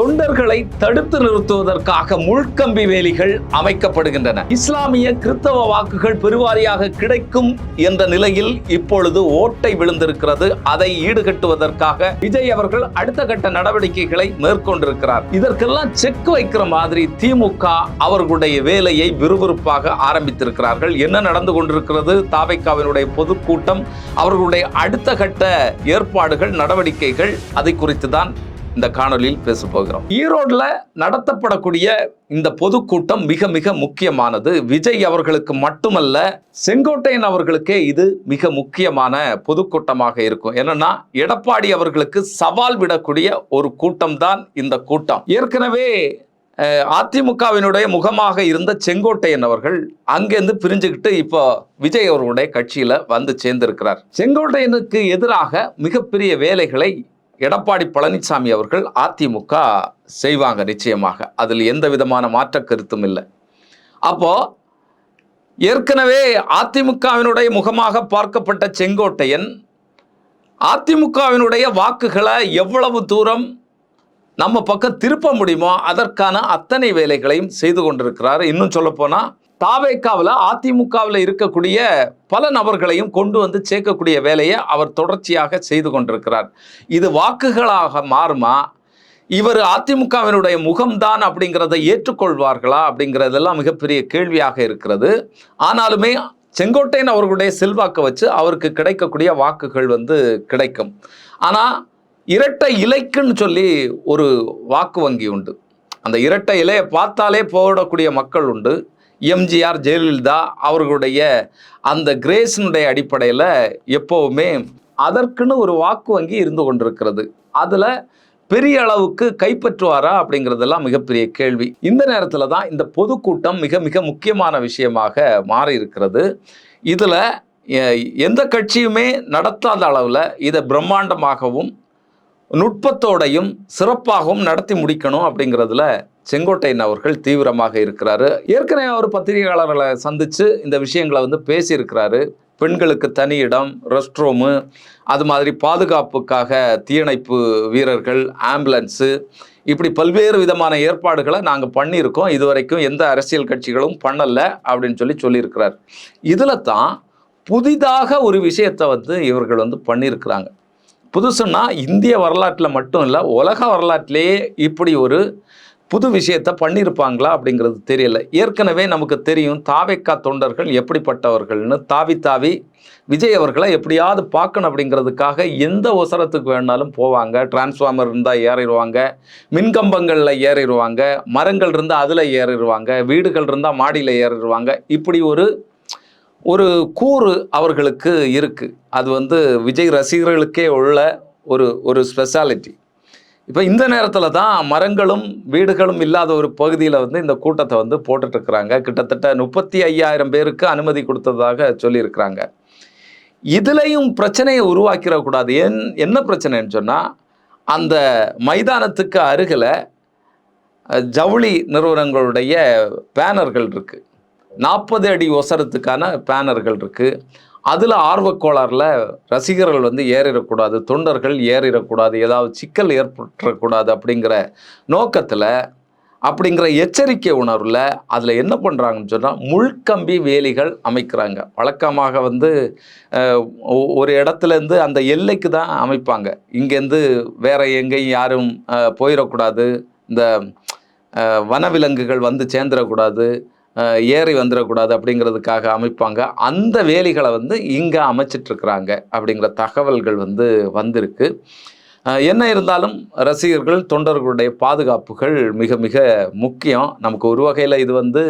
தொண்டர்களை தடுத்து நிறுத்துவதற்காக முள்கம்பி வேலிகள் அமைக்கப்படுகின்றன. இஸ்லாமிய கிறிஸ்தவ வாக்குகள் பெருவாரியாக கிடைக்கும் என்ற நிலையில் இப்பொழுது ஓட்டை விழுந்திருக்கிறது. அதை ஈடுகட்டுவதற்காக விஜய் அவர்கள் அடுத்த கட்ட நடவடிக்கைகளை மேற்கொண்டிருக்கிறார். இதற்கெல்லாம் செக் வைக்கிற மாதிரி திமுக அவர்களுடைய வேலையை விறுவிறுப்பாக ஆரம்பித்திருக்கிறார்கள். என்ன நடந்து கொண்டிருக்கிறது? தாவைக்காவினுடைய பொதுக்கூட்டம் அவர்களுடைய அடுத்த கட்ட ஏற்பாடுகள் நடவடிக்கைகள் அதை குறித்து தான் இந்த காணொலியில் பேச போகிறோம். ஈரோடில் நடத்தப்படக்கூடிய இந்த பொதுக்கூட்டம் மிக மிக முக்கியமானது. விஜய் அவர்களுக்கு மட்டுமல்ல செங்கோட்டையன் அவர்களுக்கே இது மிக முக்கியமான பொதுக்கூட்டமாக இருக்கும். என்னன்னா எடப்பாடி அவர்களுக்கு சவால் விடக்கூடிய ஒரு கூட்டம் தான் இந்த கூட்டம். ஏற்கனவே அதிமுகவினுடைய முகமாக இருந்த செங்கோட்டையன் அவர்கள் அங்கேருந்து பிரிஞ்சுக்கிட்டு இப்போ விஜய் அவர்களுடைய கட்சியில் வந்து சேர்ந்திருக்கிறார். செங்கோட்டையனுக்கு எதிராக மிகப்பெரிய வேலைகளை எடப்பாடி பழனிசாமி அவர்கள் அதிமுக செய்வாங்க நிச்சயமாக. அதில் எந்த விதமான மாற்ற கருத்தும் இல்லை. அப்போ ஏற்கனவே அதிமுகவினுடைய முகமாக பார்க்கப்பட்ட செங்கோட்டையன் அதிமுகவினுடைய வாக்குகளை எவ்வளவு தூரம் நம்ம பக்கம் திருப்ப முடியுமோ அதற்கான அத்தனை வேலைகளையும் செய்து கொண்டிருக்கிறார். இன்னும் சொல்லப்போனால் தாவேக்காவில் அதிமுகவில் இருக்கக்கூடிய பல நபர்களையும் கொண்டு வந்து சேர்க்கக்கூடிய வேலையை அவர் தொடர்ச்சியாக செய்து கொண்டிருக்கிறார். இது வாக்குகளாக மாறுமா? இவர் அதிமுகவினுடைய முகம்தான் அப்படிங்கிறத ஏற்றுக்கொள்வார்களா? அப்படிங்கிறதெல்லாம் மிகப்பெரிய கேள்வியாக இருக்கிறது. ஆனாலுமே செங்கோட்டையன் அவர்களுடைய செல்வாக்கை வச்சு அவருக்கு கிடைக்கக்கூடிய வாக்குகள் வந்து கிடைக்கும். ஆனால் இரட்டை இலைக்குன்னு சொல்லி ஒரு வாக்கு வங்கி உண்டு. அந்த இரட்டை இலையை பார்த்தாலே போடக்கூடிய மக்கள் உண்டு. எம்ஜிஆர் ஜெயலலிதா அவர்களுடைய அந்த கிரேஸினுடைய அடிப்படையில் எப்போவுமே அதற்குன்னு ஒரு வாக்கு வங்கி இருந்து கொண்டிருக்கிறது. அதில் பெரிய அளவுக்கு கைப்பற்றுவாரா அப்படிங்கிறதெல்லாம் மிகப்பெரிய கேள்வி. இந்த நேரத்தில் தான் இந்த பொதுக்கூட்டம் மிக மிக முக்கியமான விஷயமாக மாறி இருக்கிறது இதில் எந்த கட்சியுமே நடத்தாத அளவில் இதை பிரம்மாண்டமாகவும் நுட்பத்தோடையும் சிறப்பாகவும் நடத்தி முடிக்கணும் அப்படிங்கிறதுல செங்கோட்டையன் அவர்கள் தீவிரமாக இருக்கிறாரு. ஏற்கனவே அவர் பத்திரிகையாளர்களை சந்தித்து இந்த விஷயங்களை வந்து பேசியிருக்கிறாரு. பெண்களுக்கு தனி இடம் ரெஸ்ட் ரூமு அது மாதிரி பாதுகாப்புக்காக தீயணைப்பு வீரர்கள் ஆம்புலன்ஸு இப்படி பல்வேறு விதமான ஏற்பாடுகளை நாங்கள் பண்ணியிருக்கோம். இதுவரைக்கும் எந்த அரசியல் கட்சிகளும் பண்ணலை அப்படின்னு சொல்லி சொல்லியிருக்கிறார். இதில் தான் புதிதாக ஒரு விஷயத்தை வந்து இவர்கள் வந்து பண்ணியிருக்கிறாங்க. புதுசுன்னா இந்திய வரலாற்றில் மட்டும் இல்லை உலக வரலாற்றிலேயே இப்படி ஒரு புது விஷயத்தை பண்ணியிருப்பாங்களா அப்படிங்கிறது தெரியல. ஏற்கனவே நமக்கு தெரியும் தாவேக்கா தொண்டர்கள் எப்படிப்பட்டவர்கள்னு. தாவி தாவி விஜய் அவர்களை எப்படியாவது பார்க்கணும் அப்படிங்கிறதுக்காக எந்த ஒசரத்துக்கு வேணாலும் போவாங்க. டிரான்ஸ்ஃபார்மர் இருந்தால் ஏறிடுவாங்க. மின்கம்பங்களில் ஏறிடுவாங்க. மரங்கள் இருந்தால் அதில் ஏறிடுவாங்க. வீடுகள் இருந்தால் மாடியில் ஏறிடுவாங்க. இப்படி ஒரு ஒரு கூறு அவர்களுக்கு இருக்குது அது வந்து விஜய் ரசிகர்களுக்கே உள்ள ஒரு ஒரு ஸ்பெஷாலிட்டி இப்போ இந்த நேரத்தில் தான் மரங்களும் வீடுகளும் இல்லாத ஒரு பகுதியில் வந்து இந்த கூட்டத்தை வந்து போட்டுட்ருக்குறாங்க. கிட்டத்தட்ட முப்பத்தி ஐயாயிரம் பேருக்கு அனுமதி கொடுத்ததாக சொல்லியிருக்கிறாங்க. இதுலேயும் பிரச்சனையை உருவாக்கிடக்கூடாது என் என்ன பிரச்சனைன்னு சொன்னால் அந்த மைதானத்துக்கு அருகில் ஜவுளி நிறுவனங்களுடைய பேனர்கள் இருக்குது நாற்பது அடி ஒசரத்துக்கான பேனர்கள் இருக்குது அதில் ஆர்வக்கோளாறில் ரசிகர்கள் வந்து ஏறிடக்கூடாது தொண்டர்கள் ஏறிடக்கூடாது ஏதாவது சிக்கல் ஏற்பட்டுறக்கூடாது அப்படிங்கிற நோக்கத்தில் அப்படிங்கிற எச்சரிக்கை உணர்வில் அதில் என்ன பண்ணுறாங்கன்னு சொன்னால் முள்கம்பி வேலிகள் அமைக்கிறாங்க. வழக்கமாக வந்து ஒ- ஒரு இடத்துலேருந்து அந்த எல்லைக்கு தான் அமைப்பாங்க. இங்கேருந்து வேறு எங்கேயும் யாரும் போயிடக்கூடாது. இந்த வனவிலங்குகள் வந்து சேர்ந்துடக்கூடாது. ஏறி வந்துடக்கூடாது அப்படிங்கிறதுக்காக அமைப்பாங்க. அந்த வேலிகளை வந்து இங்கே அமைச்சிட்ருக்குறாங்க அப்படிங்கிற தகவல்கள் வந்து வந்திருக்கு. என்ன இருந்தாலும் ரசிகர்கள் தொண்டர்களுடைய பாதுகாப்புகள் மிக மிக முக்கியம். நமக்கு ஒரு வகையில் இது வந்து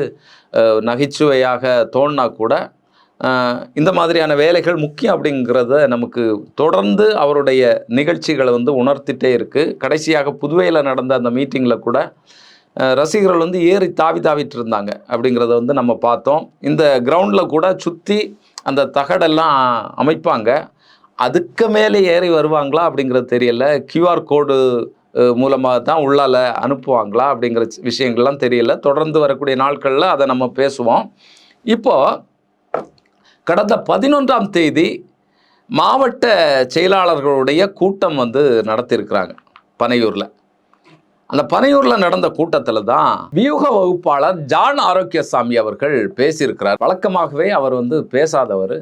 நகைச்சுவையாக தோணினா கூட இந்த மாதிரியான வேலைகள் முக்கியம் அப்படிங்கிறத நமக்கு தொடர்ந்து அவருடைய நிகழ்ச்சிகளை வந்து உணர்த்திட்டே இருக்குது கடைசியாக புதுவையில் நடந்த அந்த மீட்டிங்கில் கூட ரசிகர்கள் வந்து ஏறி தாவி தாவிட்டு இருந்தாங்க அப்படிங்கிறத வந்து நம்ம பார்த்தோம். இந்த கிரவுண்டில் கூட சுற்றி அந்த தகடெல்லாம் அமைப்பாங்க. அதுக்கு மேலே ஏறி வருவாங்களா அப்படிங்கிறது தெரியல. கியூஆர் கோடு மூலமாக தான் உள்ளால அனுப்புவாங்களா அப்படிங்கிற சி- விஷயங்கள்லாம் தெரியல. தொடர்ந்து வரக்கூடிய நாட்களில் அதை நம்ம பேசுவோம். இப்போ கடந்த பதினொன்றாம் தேதி மாவட்ட செயலாளர்களுடைய கூட்டம் வந்து நடத்தியிருக்கிறாங்க பனையூரில். அந்த பனையூரில் நடந்த கூட்டத்தில் தான் வியூக வகுப்பாளர் ஜான் ஆரோக்கியசாமி அவர்கள் பேசியிருக்கிறார். வழக்கமாகவே அவர் வந்து பேசாதவர்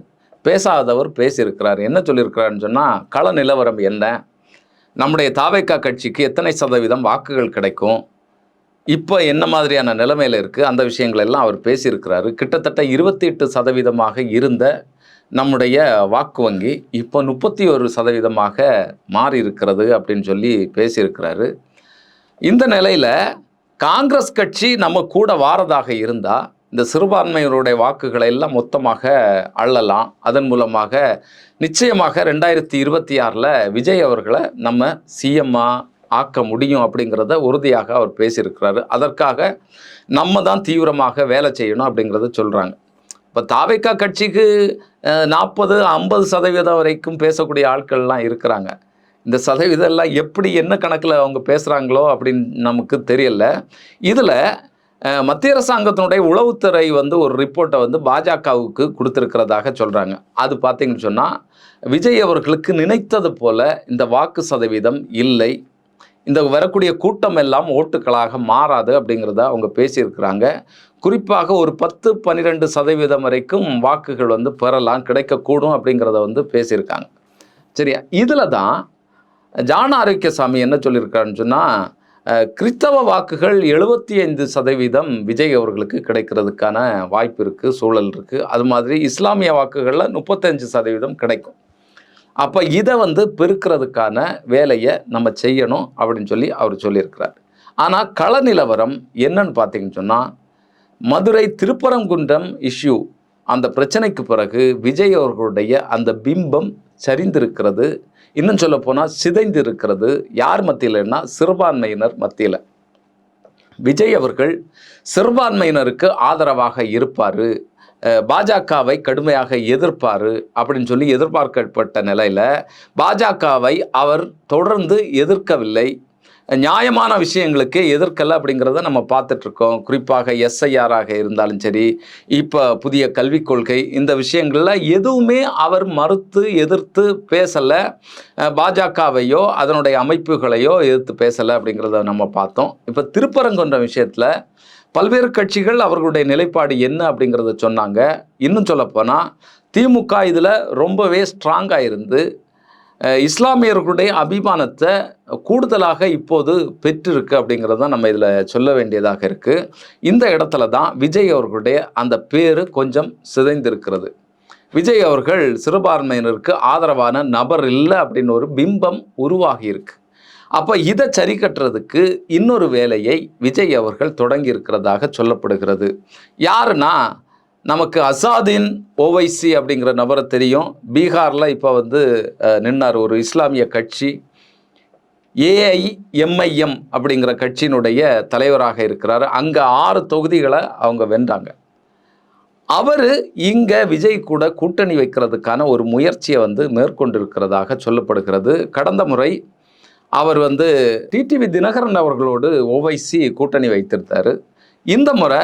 பேசாதவர் பேசியிருக்கிறார். என்ன சொல்லியிருக்கிறாருன்னு சொன்னால் கள நிலவரம் என்ன? நம்முடைய தாவைக்கா கட்சிக்கு எத்தனை சதவீதம் வாக்குகள் கிடைக்கும்? இப்போ என்ன மாதிரியான நிலைமையில் இருக்குது அந்த விஷயங்கள் எல்லாம் அவர் பேசியிருக்கிறாரு. கிட்டத்தட்ட இருபத்தி எட்டு சதவீதமாக இருந்த நம்முடைய வாக்கு வங்கி இப்போ முப்பத்தி ஒரு சதவீதமாக மாறி இருக்கிறது அப்படின்னு சொல்லி பேசியிருக்கிறாரு. இந்த நிலையில் காங்கிரஸ் கட்சி நம்ம கூட வாரதாக இருந்தால் இந்த சிறுபான்மையினருடைய வாக்குகளை எல்லாம் மொத்தமாக அள்ளலாம். அதன் மூலமாக நிச்சயமாக ரெண்டாயிரத்தி இருபத்தி ஆறில் விஜய் அவர்களை நம்ம சிஎம்மா ஆக்க முடியும் அப்படிங்கிறத உறுதியாக அவர் பேசியிருக்கிறாரு. அதற்காக நம்ம தான் தீவிரமாக வேலை செய்யணும் அப்படிங்கிறத சொல்கிறாங்க இப்போ தாவைக்கா கட்சிக்கு நாற்பது ஐம்பது சதவீதம் வரைக்கும் பேசக்கூடிய ஆட்கள்லாம் இருக்கிறாங்க. இந்த சதவீதம் எல்லாம் எப்படி என்ன கணக்கில் அவங்க பேசுகிறாங்களோ அப்படின்னு நமக்கு தெரியல. இதில் மத்திய அரசாங்கத்தினுடைய உளவுத்துறை வந்து ஒரு ரிப்போர்ட்டை வந்து பாஜகவுக்கு கொடுத்துருக்கிறதாக சொல்கிறாங்க அது பார்த்தீங்கன்னு சொன்னால் விஜய் அவர்களுக்கு நினைத்தது போல இந்த வாக்கு சதவீதம் இல்லை. இந்த வரக்கூடிய கூட்டம் எல்லாம் ஓட்டுக்களாக மாறாது அப்படிங்கிறத அவங்க பேசியிருக்கிறாங்க. குறிப்பாக ஒரு பத்து பன்னிரெண்டு சதவீதம் வரைக்கும் வாக்குகள் வந்து பெறலாம் கிடைக்கக்கூடும் அப்படிங்கிறத வந்து பேசியிருக்காங்க. சரியா? இதில் தான் ஜான ஆரோக்கியசாமி என்ன சொல்லியிருக்காருன்னு சொன்னால் கிறித்தவ வாக்குகள் எழுபத்தி ஐந்து சதவீதம் விஜய் அவர்களுக்கு கிடைக்கிறதுக்கான வாய்ப்பு இருக்குது சூழல் இருக்குது அது மாதிரி இஸ்லாமிய வாக்குகளில் முப்பத்தஞ்சு சதவீதம் கிடைக்கும். அப்போ இதை வந்து பெருக்கிறதுக்கான வேலையை நம்ம செய்யணும் அப்படின்னு சொல்லி அவர் சொல்லியிருக்கிறார். ஆனால் கள நிலவரம் என்னன்னு பார்த்தீங்கன்னு சொன்னால் மதுரை திருப்பரங்குன்றம் இஷ்யூ அந்த பிரச்சனைக்கு பிறகு விஜய் அவர்களுடைய அந்த பிம்பம் சரிந்திருக்கிறது. இன்னும் சொல்ல போனால் சிதைந்து இருக்கிறது யார் மத்தியிலன்னா சிறுபான்மையினர் மத்தியில். விஜய் அவர்கள் சிறுபான்மையினருக்கு ஆதரவாக இருப்பார். பாஜகவை கடுமையாக எதிர்ப்பார் அப்படின்னு சொல்லி எதிர்பார்க்கப்பட்ட நிலையில் பாஜகவை அவர் தொடர்ந்து எதிர்க்கவில்லை. நியாயமான விஷயங்களுக்கு எதிர்க்கல அப்படிங்கிறத நம்ம பார்த்துட்ருக்கோம். குறிப்பாக எஸ்ஐஆராக இருந்தாலும் சரி இப்போ புதிய கல்விக் கொள்கை இந்த விஷயங்களில் எதுவுமே அவர் மறுத்து எதிர்த்து பேசலை. பாஜகவையோ அதனுடைய அமைப்புகளையோ எதிர்த்து பேசலை அப்படிங்கிறத நம்ம பார்த்தோம். இப்போ திருப்பரங்குன்ற விஷயத்தில் பல்வேறு கட்சிகள் அவர்களுடைய நிலைப்பாடு என்ன அப்படிங்கிறத சொன்னாங்க. இன்னும் சொல்லப்போனால் திமுக இதில் ரொம்பவே ஸ்ட்ராங்காக இருந்து இஸ்லாமியர்களுடைய அபிமானத்தை கூடுதலாக இப்போது பெற்றிருக்கு அப்படிங்கிறத நம்ம இதில் சொல்ல வேண்டியதாக இருக்குது இந்த இடத்துல தான் விஜய் அவர்களுடைய அந்த பேர் கொஞ்சம் சிதைந்திருக்கிறது. விஜய் அவர்கள் சிறுபான்மையினருக்கு ஆதரவான நபர் இல்லை அப்படின்னு ஒரு பிம்பம் உருவாகியிருக்கு அப்போ இதை சரி கட்டுறதுக்கு இன்னொரு வேலையை விஜய் அவர்கள் தொடங்கி இருக்கிறதாக சொல்லப்படுகிறது. யாருன்னா நமக்கு அசாதீன் ஓவைசி அப்படிங்கிற நபரை தெரியும். பீகாரில் இப்போ வந்து நின்னார் ஒரு இஸ்லாமிய கட்சி. ஏஐஎம்ஐஎம் அப்படிங்கிற கட்சியினுடைய தலைவராக இருக்கிறார். அங்கே ஆறு தொகுதிகளை அவங்க வென்றாங்க. அவர் இங்கே விஜய் கூட கூட்டணி வைக்கிறதுக்கான ஒரு முயற்சியை வந்து மேற்கொண்டிருக்கிறதாக சொல்லப்படுகிறது. கடந்த முறை அவர் வந்து டிடிவி தினகரன் அவர்களோடு ஓவைசி கூட்டணி வைத்திருந்தார். இந்த முறை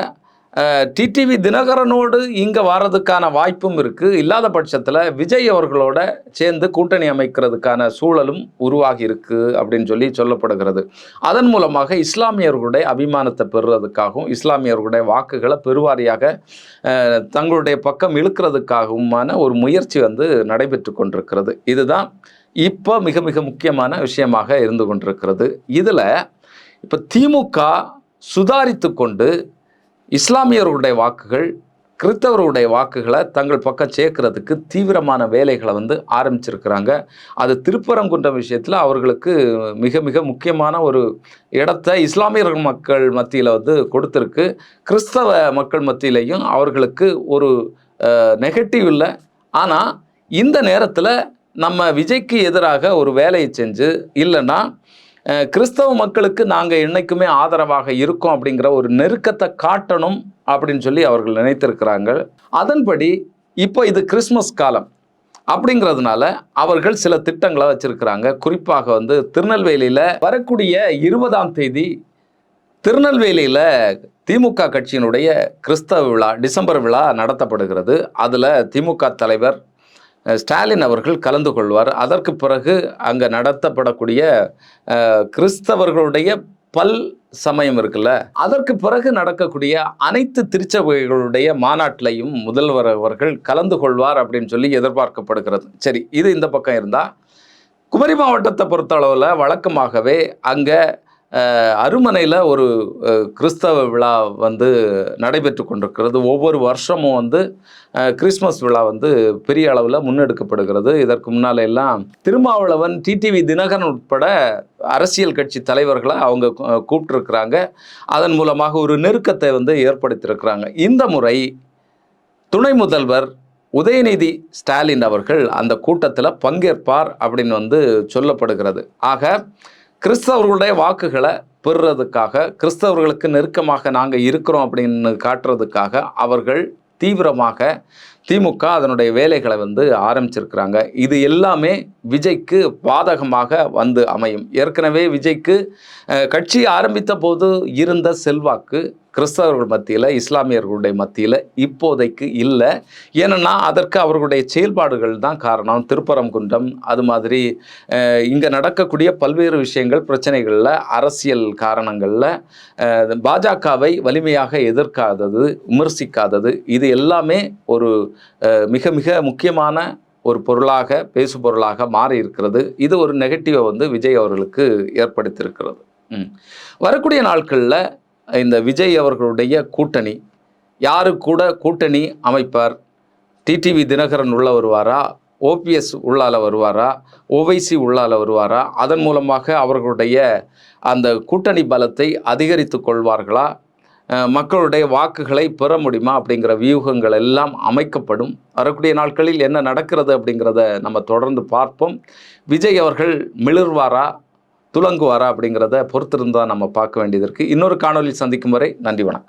டிடிவி தினகரனோடு இங்கே வர்றதுக்கான வாய்ப்பும் இருக்குது இல்லாத பட்சத்தில் விஜய் அவர்களோட சேர்ந்து கூட்டணி அமைக்கிறதுக்கான சூழலும் உருவாகி இருக்குது அப்படின்னு சொல்லி சொல்லப்படுகிறது. அதன் மூலமாக இஸ்லாமியர்களுடைய அபிமானத்தை பெறுறதுக்காகவும் இஸ்லாமியர்களுடைய வாக்குகளை பெருவாரியாக தங்களுடைய பக்கம் இழுக்கிறதுக்காகவுமான ஒரு முயற்சி வந்து நடைபெற்று கொண்டிருக்கிறது. இதுதான் இப்போ மிக மிக முக்கியமான விஷயமாக இருந்து கொண்டிருக்கிறது. இதில் இப்போ திமுக சுதாரித்து கொண்டு இஸ்லாமியர்களுடைய வாக்குகள் கிறித்தவர்களுடைய வாக்குகளை தங்கள் பக்கம் சேர்க்கறதுக்கு தீவிரமான வேலைகளை வந்து ஆரம்பிச்சிருக்கிறாங்க. அது திருப்பரங்குன்ற விஷயத்தில் அவர்களுக்கு மிக மிக முக்கியமான ஒரு இடத்த இஸ்லாமியர்கள் மக்கள் மத்தியில் வந்து கொடுத்துருக்கு. கிறிஸ்தவ மக்கள் மத்தியிலையும் அவர்களுக்கு ஒரு நெகட்டிவ் இல்லை. ஆனால் இந்த நேரத்தில் நம்ம விஜய்க்கு எதிராக ஒரு வேலையை செஞ்சு இல்லைன்னா கிறிஸ்தவ மக்களுக்கு நாங்கள் என்றைக்குமே ஆதரவாக இருக்கோம் அப்படிங்கிற ஒரு நெருக்கத்தை காட்டணும் அப்படின்னு சொல்லி அவர்கள் நினைத்திருக்கிறாங்க அதன்படி இப்போ இது கிறிஸ்மஸ் காலம். அப்படிங்கிறதுனால அவர்கள் சில திட்டங்களை வச்சிருக்கிறாங்க. குறிப்பாக வந்து திருநெல்வேலியில் வரக்கூடிய இருபதாம் தேதி திருநெல்வேலியில் திமுக கட்சியினுடைய கிறிஸ்தவ விழா டிசம்பர் விழா நடத்தப்படுகிறது. அதில் திமுக தலைவர் ஸ்டாலின் அவர்கள் கலந்து கொள்வார். அதற்கு பிறகு அங்கே நடத்தப்படக்கூடிய கிறிஸ்தவர்களுடைய பல் சமயம் இருக்குல்ல அதற்கு பிறகு நடக்கக்கூடிய அனைத்து திருச்சபைகளுடைய மாநாட்டிலையும் முதல்வர் அவர்கள் கலந்து கொள்வார் அப்படின்னு சொல்லி எதிர்பார்க்கப்படுகிறது. சரி இது இந்த பக்கம் இருந்தால் குமரி மாவட்டத்தை பொறுத்தளவில் வழக்கமாகவே அங்கே அருமனையில் ஒரு கிறிஸ்தவ விழா வந்து நடைபெற்று கொண்டிருக்கிறது. ஒவ்வொரு வருஷமும் வந்து கிறிஸ்மஸ் விழா வந்து பெரிய அளவில் முன்னெடுக்கப்படுகிறது. இதற்கு முன்னால எல்லாம் திருமாவளவன் டிடிவி தினகரன் உட்பட அரசியல் கட்சி தலைவர்களை அவங்க கூப்பிட்டுருக்குறாங்க. அதன் மூலமாக ஒரு நெருக்கத்தை வந்து ஏற்படுத்தியிருக்கிறாங்க. இந்த முறை துணை முதல்வர் உதயநிதி ஸ்டாலின் அவர்கள் அந்த கூட்டத்தில் பங்கேற்பார் அப்படின்னு வந்து சொல்லப்படுகிறது. ஆக கிறிஸ்தவர்களுடைய வாக்குகளை பெறுறதுக்காக கிறிஸ்தவர்களுக்கு நெருக்கமாக நாங்கள் இருக்கிறோம் அப்படின்னு காட்டுறதுக்காக அவர்கள் தீவிரமாக திமுக அதனுடைய வேலைகளை வந்து ஆரம்பிச்சிருக்கிறாங்க. இது எல்லாமே விஜய்க்கு பாதகமாக வந்து அமையும். ஏற்கனவே விஜய்க்கு கட்சி ஆரம்பித்த போது இருந்த செல்வாக்கு கிறிஸ்தவர்கள் மத்தியில் இஸ்லாமியர்களுடைய மத்தியில் இப்போதைக்கு இல்லை. ஏன்னா அதற்கு அவர்களுடைய செயல்பாடுகள் தான் காரணம். திருப்பரங்குன்றம் அது மாதிரி இங்கே நடக்கக்கூடிய பல்வேறு விஷயங்கள் பிரச்சனைகளில் அரசியல் காரணங்களில் பாஜகவை வலிமையாக எதிர்க்காதது விமர்சிக்காதது இது எல்லாமே ஒரு மிக மிக முக்கியமான ஒரு பொருளாக பேசு பொருளாக மாறி இருக்கிறது இது ஒரு நெகட்டிவை வந்து விஜய் அவர்களுக்கு ஏற்படுத்தியிருக்கிறது. வரக்கூடிய நாட்களில் இந்த விஜய் அவர்களுடைய கூட்டணி யாரு கூட கூட்டணி அமைப்பார்? டிடிவி தினகரன் உள்ள வருவாரா? ஓபிஎஸ் உள்ளால வருவாரா? ஓவைசி உள்ளால வருவாரா? அதன் மூலமாக அவர்களுடைய அந்த கூட்டணி பலத்தை அதிகரித்து கொள்வார்களா? மக்களுடைய வாக்குகளை பெற முடியுமா அப்படிங்கிற வியூகங்கள் எல்லாம் அமைக்கப்படும். வரக்கூடிய நாட்களில் என்ன நடக்கிறது அப்படிங்கிறத நம்ம தொடர்ந்து பார்ப்போம். விஜய் அவர்கள் மிளிர்வாரா துலங்குவாரா அப்படிங்கிறத பொறுத்திருந்தா நம்ம பார்க்க வேண்டியது இருக்குது இன்னொரு காணொலி சந்திக்கும் வரை நன்றி வணக்கம்.